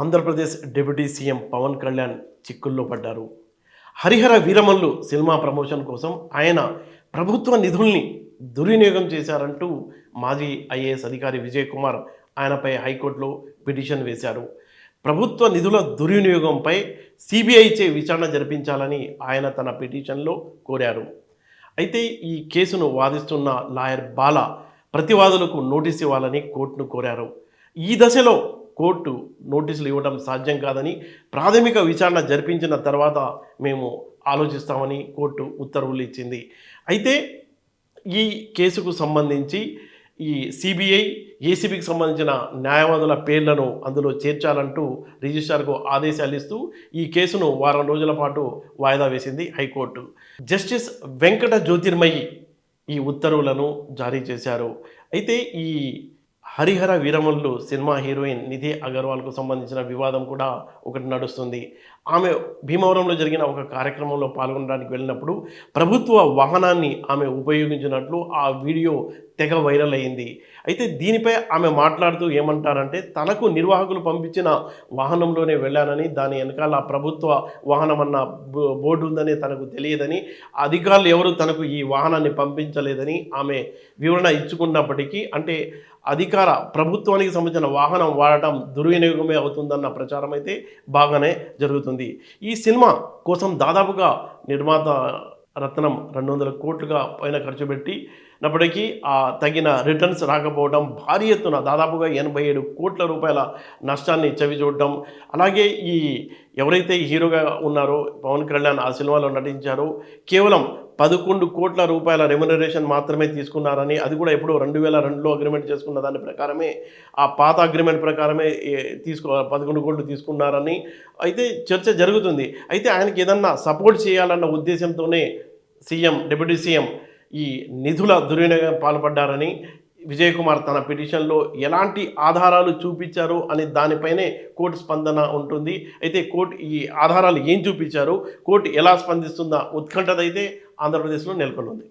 Andhra Pradesh deputy CM Pawan Kalyan చిక్కుల్లో పడ్డారు. Harihara Veeramallu cinema promotion కోసం ఆయన ప్రభుత్వ నిధుల్ని దుర్వినియోగం చేశారంటూ మాజీ ఐఏఎస్ అధికారి విజయ్ కుమార్ ఆయనపై హైకోర్టులో పిటిషన్ వేశారు. ప్రభుత్వ నిధుల దుర్వినియోగంపై సిబిఐచే విచారణ జరిపించాలని ఆయన తన పిటిషన్లో కోరారు. అయితే ఈ కేసును వాదిస్తున్న లాయర్ బాల ప్రతివాదులకు నోటీస్ ఇవ్వాలని కోర్టును కోరారు. ఈ దశలో కోర్టు నోటీసులు ఇవ్వడం సాధ్యం కాదని ప్రాథమిక విచారణ జరిపించిన తర్వాత మేము ఆలోచిస్తామని కోర్టు ఉత్తర్వులు ఇచ్చింది. అయితే ఈ కేసుకు సంబంధించి ఈ సిబిఐ ఏసీబీకి సంబంధించిన న్యాయవాదుల పేర్లను అందులో చేర్చాలంటూ రిజిస్ట్రార్కు ఆదేశాలు ఇస్తూ ఈ కేసును వారం రోజుల పాటు వాయిదా వేసింది హైకోర్టు. జస్టిస్ వెంకట జ్యోతిర్మయి ఈ ఉత్తర్వులను జారీ చేశారు. అయితే ఈ హరిహర వీరమల్లు సినిమా హీరోయిన్ నిధి అగర్వాల్కు సంబంధించిన వివాదం కూడా ఒకటి నడుస్తుంది. ఆమె భీమవరంలో జరిగిన ఒక కార్యక్రమంలో పాల్గొనడానికి వెళ్ళినప్పుడు ప్రభుత్వ వాహనాన్ని ఆమె ఉపయోగించినట్లు ఆ వీడియో తెగ వైరల్ అయింది. అయితే దీనిపై ఆమె మాట్లాడుతూ ఏమంటారంటే తనకు నిర్వాహకులు పంపించిన వాహనంలోనే వెళ్ళానని దాని వెనకాల ప్రభుత్వ వాహనం అన్న బో- బోర్డు ఉందని తనకు తెలియదని అధికారులు ఎవరు తనకు ఈ వాహనాన్ని పంపించలేదని ఆమె వివరణ ఇచ్చుకున్నప్పటికీ అంటే అధికార ప్రభుత్వానికి సంబంధించిన వాహనం వాడటం దుర్వినియోగమే అవుతుందన్న ప్రచారం అయితే బాగానే జరుగుతుంది. ఈ సినిమా కోసం దాదాపుగా నిర్మాత రత్నం రెండు వందల కోట్లుగా పైన ఖర్చు పెట్టినప్పటికీ ఆ తగిన రిటర్న్స్ రాకపోవడం భారీ ఎత్తున దాదాపుగా ఎనభై ఏడు కోట్ల రూపాయల నష్టాన్ని చవిచూడటం అలాగే ఈ ఎవరైతే హీరోగా ఉన్నారో పవన్ కళ్యాణ్ ఆ సినిమాలో నటించారో కేవలం పదకొండు కోట్ల రూపాయల రెమ్యునరేషన్ మాత్రమే తీసుకున్నారని అది కూడా ఎప్పుడో రెండు వేల రెండులో అగ్రిమెంట్ చేసుకున్న దాని ప్రకారమే ఆ పాత అగ్రిమెంట్ ప్రకారమే తీసుకో పదకొండు కోట్లు తీసుకున్నారని అయితే చర్చ జరుగుతుంది. అయితే ఆయనకి ఏదన్నా సపోర్ట్ చేయాలన్న ఉద్దేశంతోనే సీఎం డిప్యూటీ సీఎం ఈ నిధుల దుర్వినియోగం పాల్పడ్డారని విజయ్ కుమార్ తన పిటిషన్లో ఎలాంటి ఆధారాలు చూపించారు అనే దానిపైనే కోర్టు స్పందన ఉంటుంది. అయితే కోర్టు ఈ ఆధారాలు ఏం చూపించారు? కోర్టు ఎలా స్పందిస్తుందా? ఉత్కంఠత అయితే ఆంధ్రప్రదేశ్లో నెలకొంది.